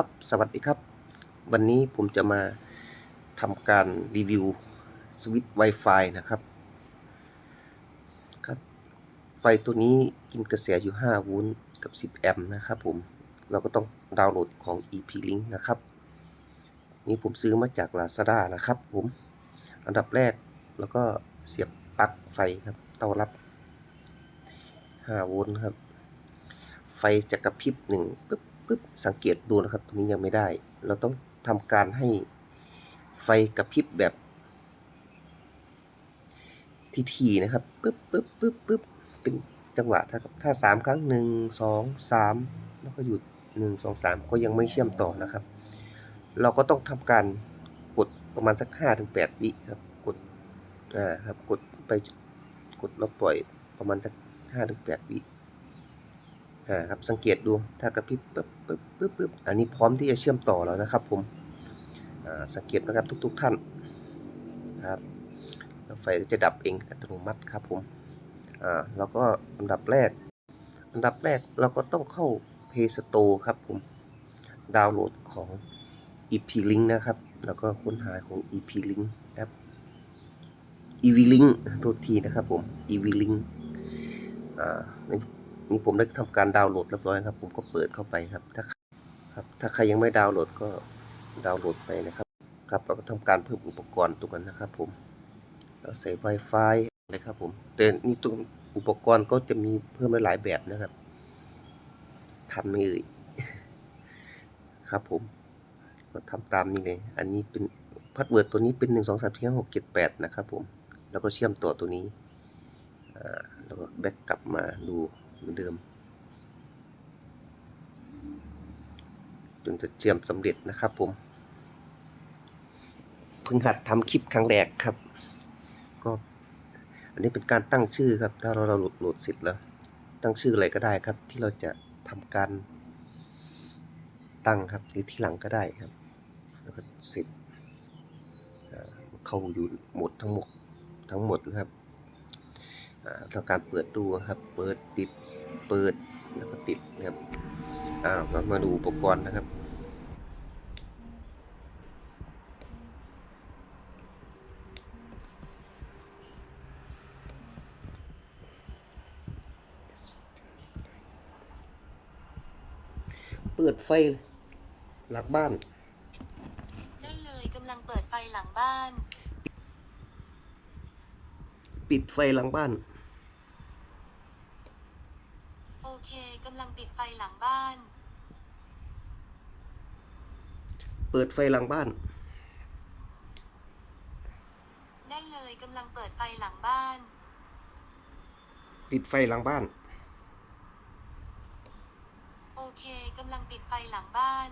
ครับ สวัสดีครับ วันนี้ผมจะมาทำการรีวิวสวิตช์ Wi-Fi นะครับ ครับ ไฟตัวนี้กินกระแสอยู่ 5 โวลต์กับ 10 แอมป์นะครับผม เราก็ต้องดาวน์โหลดของ EP-Link นะครับ นี่ผมซื้อมาจาก Lazada นะครับผม อันดับแรกแล้วก็เสียบปลั๊กไฟครับเต้ารับ 5 โวลต์ครับ ไฟจะกระพริบหนึ่งปึ๊บ ปึ๊บสังเกตดูนะครับ ตรงนี้ยังไม่ได้ เราต้องทำการให้ไฟกระพริบแบบทีๆนะครับปึ๊บปึ๊บปึ๊บปึ๊บเป็นจังหวะถ้าถ้าสามครั้งหนึ่งสองสามแล้วก็หยุดหนึ่งสองสามก็ยังไม่เชื่อมต่อนะครับ เราก็ต้องทำการกดประมาณสักห้าถึงแปดวิครับกดอ่าครับกดไปกดแล้วปล่อยประมาณสักห้าถึงแปดวิ ครับสังเกตดูถ้ากระพริบปึ๊บปึ๊บปึ๊บปึ๊บอันนี้พร้อมที่จะเชื่อมต่อแล้วนะครับผมสังเกตนะครับทุก ๆ ท่านครับแล้วไฟจะดับเองอัตโนมัติครับผมอ่าแล้วก็อันดับแรก อันดับแรกเราก็ต้องเข้า Play Store ครับผมดาวน์โหลดของ EP Link นะครับ แล้วก็ค้นหาของ EP Link แอป EV Link โทษทีนะครับผม EV Link อ่าในี่ผมได้ทำการดาวน์โหลดเรียบร้อยครับ ผมก็เปิดเข้าไปครับ ถ้าครับ ถ้าใครยังไม่ดาวน์โหลดก็ดาวน์โหลดไปนะครับ ครับเราก็ทำการเพิ่มอุปกรณ์ตรงนั้นนะครับ ผมเราใส่ Wi-Fi เลยครับ ผมแต่นี่ตรงอุปกรณ์ก็จะมีเพิ่มหลายแบบนะครับทันไม่เอ่ยครับผม ก็ทำตามนี้เลย อันนี้เป็นพาสเวิร์ดตัวนี้เป็นหนึ่งสองสามสี่ห้าหกเจ็ดแปดนะครับ ผม แล้วก็เชื่อมต่อตัวนี้แล้วก็แบ็กกลับมาดู เหมือนเดิมจนจะเชื่อมสำเร็จนะครับผมเพิ่งหัดทำคลิปครั้งแรกครับ ก็อันนี้เป็นการตั้งชื่อครับ ถ้าเราเราโหลดเสร็จแล้ว ตั้งชื่ออะไรก็ได้ครับ ที่เราจะทำการตั้งครับหรือที่หลังก็ได้ครับ แล้วก็เสร็จเข้าอยู่หมดทั้งหมดทั้งหมดนะครับอ่าทำการเปิดดูครับ เปิดปิด เปิดแล้วก็ปิดนะครับอ้าวเรามาดูอุปกรณ์นะครับ เปิดไฟหลักบ้าน ได้เลยกำลังเปิดไฟหลังบ้าน ปิดไฟหลังบ้าน โอเคกำลังปิดไฟหลัง บ้าน เปิดไฟหลังบ้าน ได้เลยกำลังเปิดไฟหลังบ้าน ปิดไฟหลังบ้าน โอเคกำลังปิดไฟหลังบ้าน